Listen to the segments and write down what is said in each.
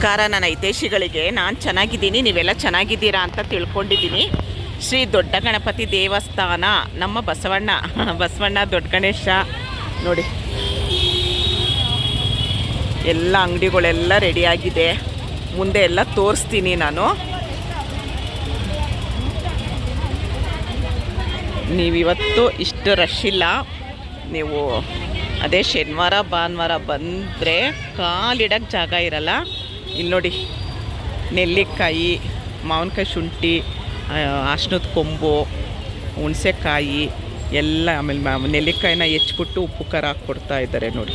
ನಮಸ್ಕಾರ, ನನ್ನ ಹಿತೈಷಿಗಳಿಗೆ. ನಾನು ಚೆನ್ನಾಗಿದ್ದೀನಿ, ನೀವೆಲ್ಲ ಚೆನ್ನಾಗಿದ್ದೀರಾ ಅಂತ ತಿಳ್ಕೊಂಡಿದ್ದೀನಿ. ಶ್ರೀ ದೊಡ್ಡ ಗಣಪತಿ ದೇವಸ್ಥಾನ, ನಮ್ಮ ಬಸವಣ್ಣ ಬಸವಣ್ಣ ದೊಡ್ಡ ಗಣೇಶ ನೋಡಿ. ಎಲ್ಲ ಅಂಗಡಿಗಳೆಲ್ಲ ರೆಡಿಯಾಗಿದೆ ಮುಂದೆ ಎಲ್ಲ ತೋರಿಸ್ತೀನಿ ನಾನು. ನೀವಿವತ್ತು ಇಷ್ಟು ರಶ್ ಇಲ್ಲ. ನೀವು ಅದೇ ಶನಿವಾರ, ಭಾನುವಾರ ಬಂದರೆ ಕಾಲಿಡಕ್ಕೆ ಜಾಗ ಇರಲ್ಲ. ಇಲ್ಲಿ ನೋಡಿ, ನೆಲ್ಲಿಕಾಯಿ, ಮಾವಿನಕಾಯಿ ಶುಂಠಿ ಅಶ್ನದ ಕೊಂಬು, ಹುಣಸೆಕಾಯಿ, ಎಲ್ಲ ಆಮೇಲೆ ನೆಲ್ಲಿಕಾಯಿನ ಹೆಚ್ಚಿಬಿಟ್ಟು ಉಪ್ಪು ಖಾರ ಹಾಕ್ಕೊಡ್ತಾ ಇದ್ದಾರೆ ನೋಡಿ.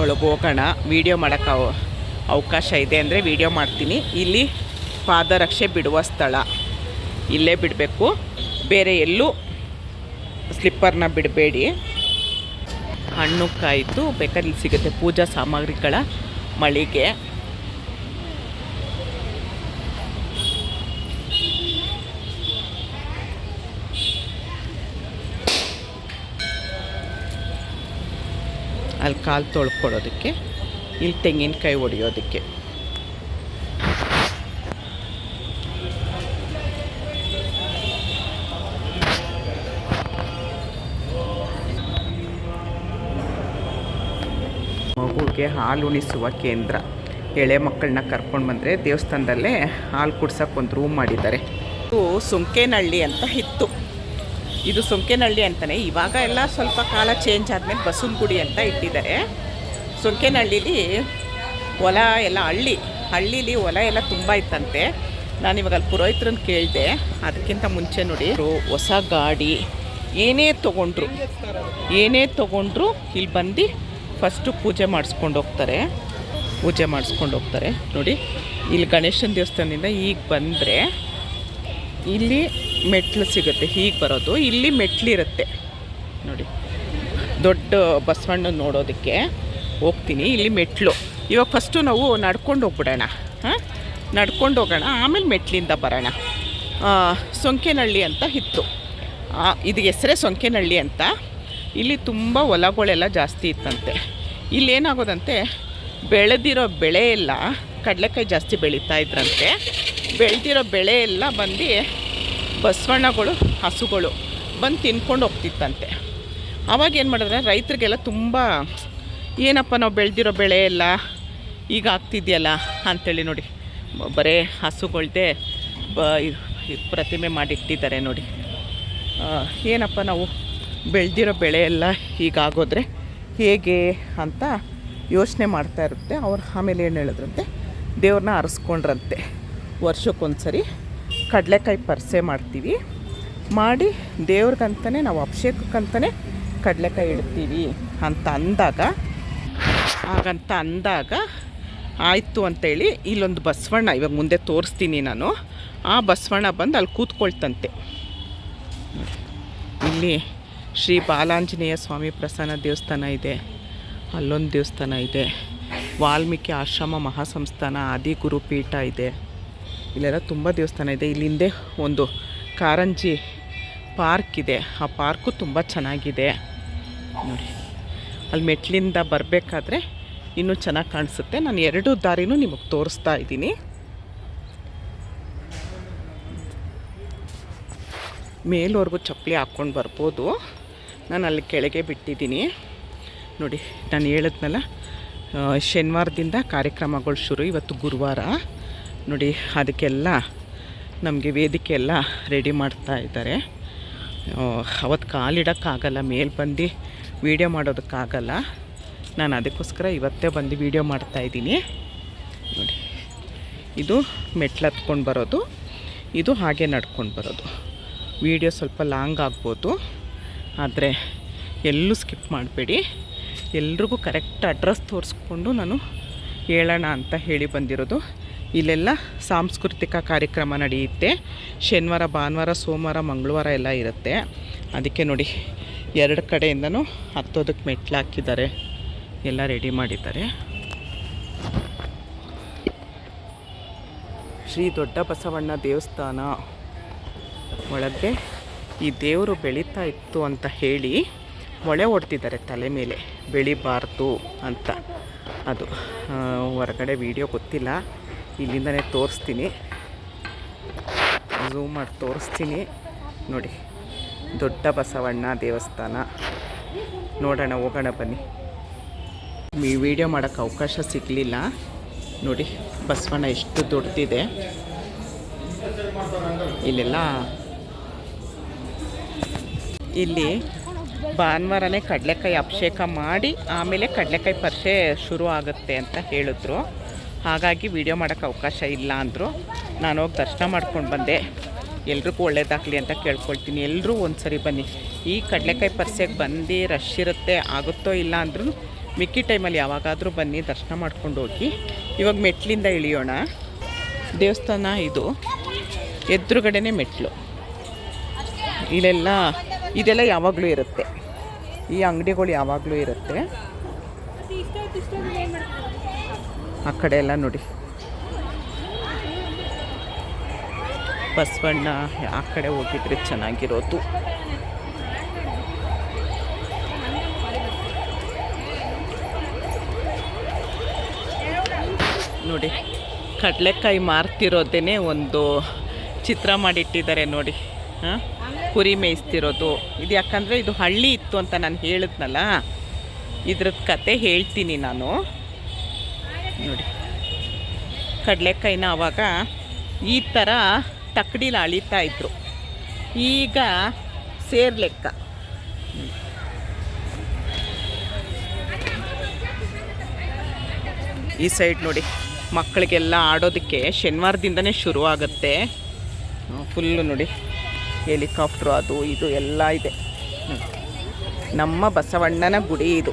ಒಳಗೆ ಹೋಗೋಣ. ವೀಡಿಯೋ ಮಾಡೋಕ್ಕೆ ಅವ- ಅವಕಾಶ ಇದೆ ಅಂದರೆ ವೀಡಿಯೋ ಮಾಡ್ತೀನಿ. ಇಲ್ಲಿ ಪಾದರಕ್ಷೆ ಬಿಡುವ ಸ್ಥಳ. ಇಲ್ಲೇ ಬಿಡಬೇಕು. ಬೇರೆ ಎಲ್ಲೂ ಸ್ಲಿಪ್ಪರ್ನ ಬಿಡಬೇಡಿ. ಹಣ್ಣು ಕಾಯಿತು ಬೇಕಾದ್ರೆ ಇಲ್ಲಿ ಸಿಗುತ್ತೆ ಪೂಜಾ ಸಾಮಗ್ರಿಗಳ ಮಳಿಗೆ. ಅಲ್ಲಿ ಕಾಲು ತೊಳ್ಕೊಳ್ಳೋದಕ್ಕೆ ಇಲ್ಲಿ ತೆಂಗಿನಕಾಯಿ ಹೊಡೆಯೋದಕ್ಕೆ ಮಗುಗೆ ಹಾಲು ಉಣಿಸುವ ಕೇಂದ್ರ. ಎಳೆ ಮಕ್ಕಳನ್ನ ಕರ್ಕೊಂಡು ಬಂದರೆ ದೇವಸ್ಥಾನದಲ್ಲೇ ಹಾಲು ಕುಡ್ಸೋಕೆ ಒಂದು ರೂಮ್ ಮಾಡಿದ್ದಾರೆ. ಇದು ಸುಂಕೇನಹಳ್ಳಿ ಅಂತ ಇತ್ತು. ಇದು ಸುಂಕೇನಹಳ್ಳಿ ಅಂತಲೇ ಇವಾಗ ಎಲ್ಲ ಸ್ವಲ್ಪ ಕಾಲ ಚೇಂಜ್ ಆದಮೇಲೆ ಬಸವನಗುಡಿ ಅಂತ ಇಟ್ಟಿದ್ದಾರೆ. ಸುಂಕೇನಹಳ್ಳಿಲಿ ಹೊಲ ಎಲ್ಲ, ಹಳ್ಳಿ, ಹಳ್ಳೀಲಿ ಹೊಲ ಎಲ್ಲ ತುಂಬ ಇತ್ತಂತೆ. ನಾನು ಇವಾಗ ಅಲ್ಲಿ ಪುರೋಹಿತ್ರನ್ನ ಕೇಳಿದೆ. ಅದಕ್ಕಿಂತ ಮುಂಚೆ ನೋಡಿ. ಹೊಸ ಗಾಡಿ ಏನೇ ತೊಗೊಂಡ್ರು ಏನೇ ತೊಗೊಂಡ್ರು ಇಲ್ಲಿ ಬಂದು ಫಸ್ಟು ಪೂಜೆ ಮಾಡಿಸ್ಕೊಂಡು ಹೋಗ್ತಾರೆ. ಪೂಜೆ ಮಾಡಿಸ್ಕೊಂಡು ಹೋಗ್ತಾರೆ. ನೋಡಿ, ಇಲ್ಲಿ ಗಣೇಶನ ದೇವಸ್ಥಾನದಿಂದ ಈಗ ಬಂದರೆ ಇಲ್ಲಿ ಮೆಟ್ಲು ಸಿಗುತ್ತೆ. ಹೀಗೆ ಬರೋದು. ಇಲ್ಲಿ ಮೆಟ್ಲಿರುತ್ತೆ ನೋಡಿ, ದೊಡ್ಡ ಬಸವಣ್ಣ ನೋಡೋದಕ್ಕೆ ಹೋಗ್ತೀನಿ. ಇಲ್ಲಿ ಮೆಟ್ಲು. ಇವಾಗ ಫಸ್ಟು ನಾವು ನಡ್ಕೊಂಡು ಹೋಗ್ಬಿಡೋಣ. ಹಾಂ? ನಡ್ಕೊಂಡು ಹೋಗೋಣ. ಆಮೇಲೆ ಮೆಟ್ಲಿಂದ ಬರೋಣ. ಸೊಂಕೆನಹಳ್ಳಿ ಅಂತ ಇತ್ತು. ಇದು ಹೆಸರೇ ಸೊಂಕೆನಹಳ್ಳಿ ಅಂತ. ಇಲ್ಲಿ ತುಂಬ ಹೊಲಗಳೆಲ್ಲ ಜಾಸ್ತಿ ಇತ್ತಂತೆ. ಇಲ್ಲಿ ಏನಾಗೋದಂತೆ ಬೆಳೆದಿರೋ ಬೆಳೆ ಎಲ್ಲ ಕಡಲೆಕಾಯಿ ಜಾಸ್ತಿ ಬೆಳೀತಾ ಇದ್ರಂತೆ. ಬೆಳೆದಿರೋ ಬೆಳೆ ಎಲ್ಲ ಬಂದು ಬಸವಣ್ಣಗಳು, ಹಸುಗಳು ಬಂದು ತಿನ್ಕೊಂಡು ಹೋಗ್ತಿತ್ತಂತೆ. ಆವಾಗ ಏನು ಮಾಡಿದ್ರೆ ರೈತರಿಗೆಲ್ಲ ತುಂಬ, ಏನಪ್ಪ ನಾವು ಬೆಳೆದಿರೋ ಬೆಳೆ ಎಲ್ಲ ಈಗ ಆಗ್ತಿದೆಯಲ್ಲ? ಅಂಥೇಳಿ ನೋಡಿ. ಬರೀ ಹಸುಗಳ್ದೆ ಬ ಇದು ಪ್ರತಿಮೆ ಮಾಡಿಟ್ಟಿದ್ದಾರೆ ನೋಡಿ. ಏನಪ್ಪ ನಾವು ಬೆಳೆದಿರೋ ಬೆಳೆ ಎಲ್ಲ ಹೀಗಾಗೋದ್ರೆ ಹೇಗೆ ಅಂತ ಯೋಚನೆ ಮಾಡ್ತಾ ಇರುತ್ತೆ, ಅವ್ರು ಆಮೇಲೆ ಏನು ಹೇಳಿದ್ರಂತೆ ದೇವ್ರನ್ನ ಅರಸ್ಕೊಂಡ್ರಂತೆ. ವರ್ಷಕ್ಕೊಂದ್ಸರಿ ಕಡಲೆಕಾಯಿ ಪರಿಸೆ ಮಾಡ್ತೀವಿ. ಮಾಡಿ ದೇವ್ರಿಗಂತಲೇ ನಾವು ಅಭಿಷೇಕಕ್ಕಂತಲೇ ಕಡಲೆಕಾಯಿ ಇಡ್ತೀವಿ ಅಂತ ಅಂದಾಗ, ಹಾಗಂತ ಅಂದಾಗ ಆಯಿತು ಅಂತೇಳಿ ಇಲ್ಲೊಂದು ಬಸವಣ್ಣ, ಇವಾಗ ಮುಂದೆ ತೋರಿಸ್ತೀನಿ ನಾನು. ಆ ಬಸವಣ್ಣ ಬಂದು ಅಲ್ಲಿ ಕೂತ್ಕೊಳ್ತಂತೆ. ಇಲ್ಲಿ ಶ್ರೀ ಬಾಲಾಂಜನೇಯ ಸ್ವಾಮಿ ಪ್ರಸನ್ನ ದೇವಸ್ಥಾನ ಇದೆ. ಅಲ್ಲೊಂದು ದೇವಸ್ಥಾನ ಇದೆ. ವಾಲ್ಮೀಕಿ ಆಶ್ರಮ ಮಹಾಸಂಸ್ಥಾನ ಆದಿ ಗುರುಪೀಠ ಇದೆ. ಇಲ್ಲೆಲ್ಲ ತುಂಬ ದೇವಸ್ಥಾನ ಇದೆ. ಇಲ್ಲಿ ಹಿಂದೆ ಒಂದು ಕಾರಂಜಿ ಪಾರ್ಕ್ ಇದೆ. ಆ ಪಾರ್ಕು ತುಂಬ ಚೆನ್ನಾಗಿದೆ. ನೋಡಿ. ಅಲ್ಲಿ ಮೆಟ್ಲಿಂದ ಬರಬೇಕಾದ್ರೆ ಇನ್ನೂ ಚೆನ್ನಾಗಿ ಕಾಣಿಸುತ್ತೆ. ನಾನು ಎರಡು ದಾರಿನೂ ನಿಮಗೆ ತೋರಿಸ್ತಾ ಇದ್ದೀನಿ. ಮೇಲ್ವರೆಗೂ ಚಪ್ಪಲಿ ಹಾಕ್ಕೊಂಡು ಬರ್ಬೋದು. ನಾನು ಅಲ್ಲಿ ಕೆಳಗೆ ಬಿಟ್ಟಿದ್ದೀನಿ. ನೋಡಿ, ನಾನು ಹೇಳಿದ್ನಲ್ಲ ಶನಿವಾರದಿಂದ ಕಾರ್ಯಕ್ರಮಗಳು ಶುರು, ಇವತ್ತು ಗುರುವಾರ. ನೋಡಿ, ಅದಕ್ಕೆಲ್ಲ ನಮಗೆ ವೇದಿಕೆ ಎಲ್ಲ ರೆಡಿ ಮಾಡ್ತಾ ಇದ್ದಾರೆ. ಅವತ್ತು ಕಾಲಿಡೋಕ್ಕಾಗಲ್ಲ ಮೇಲೆ ಬಂದು ವೀಡಿಯೋ ಮಾಡೋದಕ್ಕಾಗಲ್ಲ. ನಾನು ಅದಕ್ಕೋಸ್ಕರ ಇವತ್ತೇ ಬಂದು ವೀಡಿಯೋ ಮಾಡ್ತಾಯಿದ್ದೀನಿ ನೋಡಿ, ಇದು ಮೆಟ್ಲು ಹತ್ಕೊಂಡು ಬರೋದು, ಇದು ಹಾಗೆ ನಡ್ಕೊಂಡು ಬರೋದು. ವೀಡಿಯೋ ಸ್ವಲ್ಪ ಲಾಂಗ್ ಆಗ್ಬೋದು. ಆದರೆ ಎಲ್ಲೂ ಸ್ಕಿಪ್ ಮಾಡಬೇಡಿ. ಎಲ್ರಿಗೂ ಕರೆಕ್ಟ್ ಅಡ್ರೆಸ್ ತೋರಿಸ್ಕೊಂಡು ನಾನು ಹೇಳೋಣ ಅಂತ ಹೇಳಿ ಬಂದಿರೋದು. ಇಲ್ಲೆಲ್ಲ ಸಾಂಸ್ಕೃತಿಕ ಕಾರ್ಯಕ್ರಮ ನಡೆಯುತ್ತೆ. ಶನಿವಾರ, ಭಾನುವಾರ, ಸೋಮವಾರ, ಮಂಗಳವಾರ ಎಲ್ಲ ಇರುತ್ತೆ. ಅದಕ್ಕೆ ನೋಡಿ, ಎರಡು ಕಡೆಯಿಂದನೂ ಹತ್ತೋದಕ್ಕೆ ಮೆಟ್ಲು ಹಾಕಿದ್ದಾರೆ. ಎಲ್ಲ ರೆಡಿ ಮಾಡಿದ್ದಾರೆ. ಶ್ರೀ ದೊಡ್ಡ ಬಸವಣ್ಣ ದೇವಸ್ಥಾನ ಒಳಗೆ ಈ ದೇವರು ಬೆಳೀತಾ ಇತ್ತು ಅಂತ ಹೇಳಿ ಮೊಳೆ ಹೊಡ್ತಿದ್ದಾರೆ ತಲೆ ಮೇಲೆ. ಬೆಳಿಬಾರ್ದು ಅಂತ. ಅದು ಹೊರಗಡೆ ವಿಡಿಯೋ ಗೊತ್ತಿಲ್ಲ. ಇಲ್ಲಿಂದನೇ ತೋರಿಸ್ತೀನಿ. ಝೂಮ್ ಮಾಡಿ ತೋರಿಸ್ತೀನಿ. ನೋಡಿ, ದೊಡ್ಡ ಬಸವಣ್ಣ ದೇವಸ್ಥಾನ. ನೋಡೋಣ, ಹೋಗೋಣ, ಬನ್ನಿ. ಈ ವಿಡಿಯೋ ಮಾಡೋಕ್ಕೆ ಅವಕಾಶ ಸಿಗಲಿಲ್ಲ. ನೋಡಿ, ಬಸವಣ್ಣ ಎಷ್ಟು ದೊಡ್ಡದಿದೆ. ಇಲ್ಲೆಲ್ಲ ಇಲ್ಲಿ ಭಾನುವಾರನೇ ಕಡಲೆಕಾಯಿ ಅಭಿಷೇಕ ಮಾಡಿ ಆಮೇಲೆ ಕಡಲೆಕಾಯಿ ಪರಿಷೆ ಶುರು ಆಗುತ್ತೆ ಅಂತ ಹೇಳಿದ್ರು. ಹಾಗಾಗಿ ವಿಡಿಯೋ ಮಾಡೋಕ್ಕೆ ಅವಕಾಶ ಇಲ್ಲ ಅಂದರು. ನಾನು ಹೋಗಿ ದರ್ಶನ ಮಾಡ್ಕೊಂಡು ಬಂದೆ. ಎಲ್ರಿಗೂ ಒಳ್ಳೇದಾಗಲಿ ಅಂತ ಕೇಳ್ಕೊಳ್ತೀನಿ. ಎಲ್ಲರೂ ಒಂದು ಸರಿ ಬನ್ನಿ. ಈ ಕಡಲೆಕಾಯಿ ಪರಿಸೆಗೆ ಬಂದು ರಶ್ ಇರುತ್ತೆ, ಆಗುತ್ತೋ ಇಲ್ಲ ಅಂದ್ರೂ ಮಿಕ್ಕಿ ಟೈಮಲ್ಲಿ ಯಾವಾಗಾದರೂ ಬನ್ನಿ, ದರ್ಶನ ಮಾಡ್ಕೊಂಡು ಹೋಗಿ. ಇವಾಗ ಮೆಟ್ಲಿಂದ ಇಳಿಯೋಣ. ದೇವಸ್ಥಾನ ಇದು. ಎದುರುಗಡೆನೇ ಮೆಟ್ಲು. ಇಲ್ಲೆಲ್ಲ ಇದೆಲ್ಲ ಯಾವಾಗಲೂ ಇರುತ್ತೆ. ಈ ಅಂಗಡಿಗಳು ಯಾವಾಗಲೂ ಇರುತ್ತೆ. ಆ ಕಡೆ ಎಲ್ಲ ನೋಡಿ. ಬಸವಣ್ಣ ಆ ಕಡೆ ಹೋಗಿದ್ರೆ ಚೆನ್ನಾಗಿರೋದು. ನೋಡಿ, ಕಡಲೆಕಾಯಿ ಮಾರ್ತಿರೋದೇನೆ ಒಂದು ಚಿತ್ರ ಮಾಡಿಟ್ಟಿದ್ದಾರೆ ನೋಡಿ. ಹಾಂ? ಕುರಿ ಮೇಯಿಸ್ತಿರೋದು. ಇದು ಯಾಕಂದರೆ ಇದು ಹಳ್ಳಿ ಇತ್ತು ಅಂತ ನಾನು ಹೇಳಿದ್ನಲ್ಲ ಇದ್ರದ್ದು ಕತೆ ಹೇಳ್ತೀನಿ ನಾನು. ನೋಡಿ. ಕಡಲೆಕಾಯಿನ ಆವಾಗ ಈ ಥರ ತಕ್ಕಡಿಲಿ ಅಳಿತಾ ಇದ್ರು. ಈಗ ಸೇರ್ ಲೆಕ್ಕ. ಈ ಸೈಡ್ ನೋಡಿ, ಮಕ್ಕಳಿಗೆಲ್ಲ ಆಡೋದಕ್ಕೆ ಶನಿವಾರದಿಂದನೇ ಶುರು ಆಗುತ್ತೆ ಫುಲ್ಲು ನೋಡಿ. ಹೆಲಿಕಾಪ್ಟ್ರು ಅದು ಇದು ಎಲ್ಲ ಇದೆ. ನಮ್ಮ ಬಸವಣ್ಣನ ಗುಡಿ ಇದು.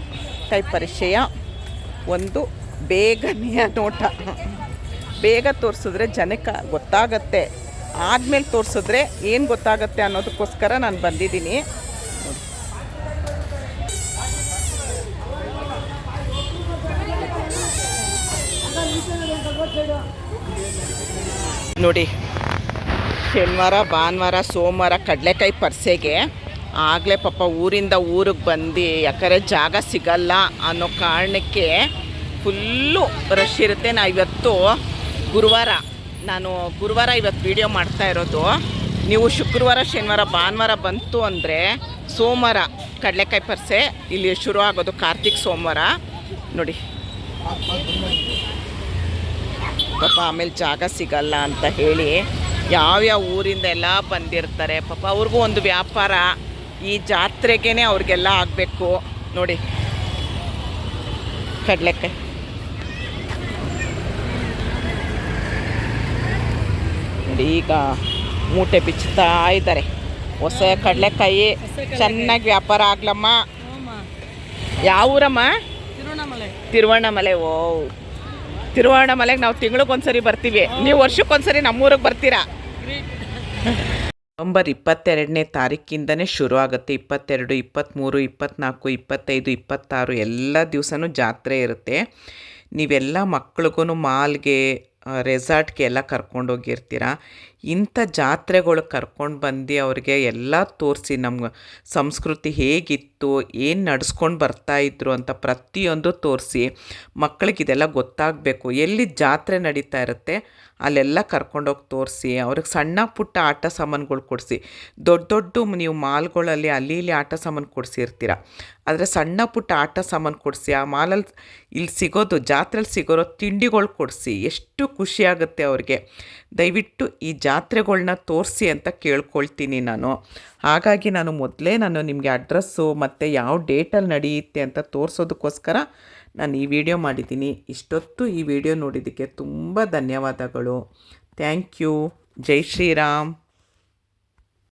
ಕೈ ಪರಿಚಯ. ಒಂದು ಬೇಗನೆಯ ನೋಟ. ಬೇಗ ತೋರಿಸಿದ್ರೆ ಜನಕ್ಕೆ ಗೊತ್ತಾಗತ್ತೆ. ಆದಮೇಲೆ ತೋರಿಸಿದ್ರೆ ಏನು ಗೊತ್ತಾಗತ್ತೆ ಅನ್ನೋದಕ್ಕೋಸ್ಕರ ನಾನು ಬಂದಿದ್ದೀನಿ. ನೋಡಿ. ಶನಿವಾರ, ಭಾನುವಾರ, ಸೋಮವಾರ ಕಡಲೆಕಾಯಿ ಪರ್ಸೆಗೆ ಆಗಲೇ ಪಾಪ ಊರಿಂದ ಊರಿಗೆ ಬಂದು ಯಾಕಂದರೆ ಜಾಗ ಸಿಗಲ್ಲ ಅನ್ನೋ ಕಾರಣಕ್ಕೆ ಫುಲ್ಲು ರಶ್ ಇರುತ್ತೆ. ನಾ ಇವತ್ತು ಗುರುವಾರ, ನಾನು ಗುರುವಾರ ಇವತ್ತು ವೀಡಿಯೋ ಮಾಡ್ತಾ ಇರೋದು. ನೀವು ಶುಕ್ರವಾರ, ಶನಿವಾರ, ಭಾನುವಾರ ಬಂತು ಅಂದರೆ ಸೋಮವಾರ ಕಡಲೆಕಾಯಿ ಪರ್ಸೆ ಇಲ್ಲಿ ಶುರು ಆಗೋದು ಕಾರ್ತಿಕ್ ಸೋಮವಾರ. ನೋಡಿ. ಪಾಪ ಆಮೇಲೆ ಜಾಗ ಸಿಗಲ್ಲ ಅಂತ ಹೇಳಿ ಯಾವ್ಯಾವ ಊರಿಂದ ಎಲ್ಲ ಬಂದಿರ್ತಾರೆ. ಪಾಪ ಅವ್ರಿಗೂ ಒಂದು ವ್ಯಾಪಾರ ಈ ಜಾತ್ರೆಗೇ ಅವ್ರಿಗೆಲ್ಲ ಆಗಬೇಕು. ನೋಡಿ. ಕಡಲೆಕಾಯಿ. ನೋಡಿ ಈಗ ಮೂಟೆ ಬಿಚ್ಚುತ್ತಾ ಇದ್ದಾರೆ. ಹೊಸ ಕಡಲೆಕಾಯಿ ಚೆನ್ನಾಗಿ ವ್ಯಾಪಾರ ಆಗ್ಲಮ್ಮ. ಯಾವ ಊರಮ್ಮ ತಿರುವಣ್ಣಮಲೆ. ತಿರುವಣ್ಣಾಮಲೆ ಓ. ತಿರುವಣ್ಣಮಲೆಗೆ ನಾವು ತಿಂಗಳಿಗೊಂದ್ಸರಿ ಬರ್ತೀವಿ. ನೀವು ವರ್ಷಕ್ಕೊಂದ್ಸರಿ ನಮ್ಮೂರಿಗೆ ಬರ್ತೀರಾ? ನವಂಬರ್ ಇಪ್ಪತ್ತೆರಡನೇ ತಾರೀಕಿಂದನೇ ಶುರು ಆಗುತ್ತೆ ಇಪ್ಪತ್ತೆರಡು ಇಪ್ಪತ್ತ್ಮೂರು ಇಪ್ಪತ್ತ್ನಾಲ್ಕು ಇಪ್ಪತ್ತೈದು, ಇಪ್ಪತ್ತಾರು ಎಲ್ಲ ದಿವಸನೂ ಜಾತ್ರೆ ಇರುತ್ತೆ. ನೀವೆಲ್ಲ ಮಕ್ಳಿಗೂ ಮಾಲ್ಗೆ ರೆಸಾರ್ಟ್ಗೆ ಎಲ್ಲ ಕರ್ಕೊಂಡೋಗಿರ್ತೀರ? ಇಂಥ ಜಾತ್ರೆಗಳು ಕರ್ಕೊಂಡು ಬಂದು ಅವ್ರಿಗೆ ಎಲ್ಲ ತೋರಿಸಿ ನಮ್ಮ ಸಂಸ್ಕೃತಿ ಹೇಗಿತ್ತು, ಏನು ನಡ್ಸ್ಕೊಂಡು ಬರ್ತಾಯಿದ್ರು ಅಂತ ಪ್ರತಿಯೊಂದು ತೋರಿಸಿ ಮಕ್ಕಳಿಗೆ ಇದೆಲ್ಲ ಗೊತ್ತಾಗಬೇಕು. ಎಲ್ಲಿ ಜಾತ್ರೆ ನಡೀತಾ ಇರುತ್ತೆ, ಅಲ್ಲೆಲ್ಲ ಕರ್ಕೊಂಡೋಗಿ ತೋರಿಸಿ, ಅವ್ರಿಗೆ ಸಣ್ಣ ಪುಟ್ಟ ಆಟ ಸಾಮಾನುಗಳು ಕೊಡಿಸಿ. ದೊಡ್ಡ ದೊಡ್ಡ ನೀವು ಮಾಲ್ಗಳಲ್ಲಿ, ಅಲ್ಲಿ ಇಲ್ಲಿ ಆಟ ಸಾಮಾನು ಕೊಡಿಸಿರ್ತೀರ. ಆದರೆ ಸಣ್ಣ ಪುಟ್ಟ ಆಟ ಸಾಮಾನು ಕೊಡಿಸಿ, ಆ ಮಾಲಲ್ಲಿ ಇಲ್ಲಿ ಸಿಗೋದು, ಜಾತ್ರೆಲಿ ಸಿಗೋರೋ ತಿಂಡಿಗಳು ಕೊಡಿಸಿ. ಎಷ್ಟು ಖುಷಿಯಾಗುತ್ತೆ ಅವ್ರಿಗೆ. ದಯವಿಟ್ಟು ಈ ಜಾತ್ರೆಗಳ್ನ ತೋರಿಸಿ ಅಂತ ಕೇಳ್ಕೊಳ್ತೀನಿ ನಾನು. ಹಾಗಾಗಿ ನಾನು ಮೊದಲೇ ನಾನು ನಿಮಗೆ ಅಡ್ರೆಸ್ಸು ಮತ್ತು ಯಾವ ಡೇಟಲ್ಲಿ ನಡೆಯುತ್ತೆ ಅಂತ ತೋರಿಸೋದಕ್ಕೋಸ್ಕರ ನಾನು ಈ ವಿಡಿಯೋ ಮಾಡಿದ್ದೀನಿ. ಇಷ್ಟೊತ್ತು ಈ ವಿಡಿಯೋ ನೋಡಿದ್ದಕ್ಕೆ ತುಂಬ ಧನ್ಯವಾದಗಳು. Thank you. ಜೈ ಶ್ರೀರಾಮ್.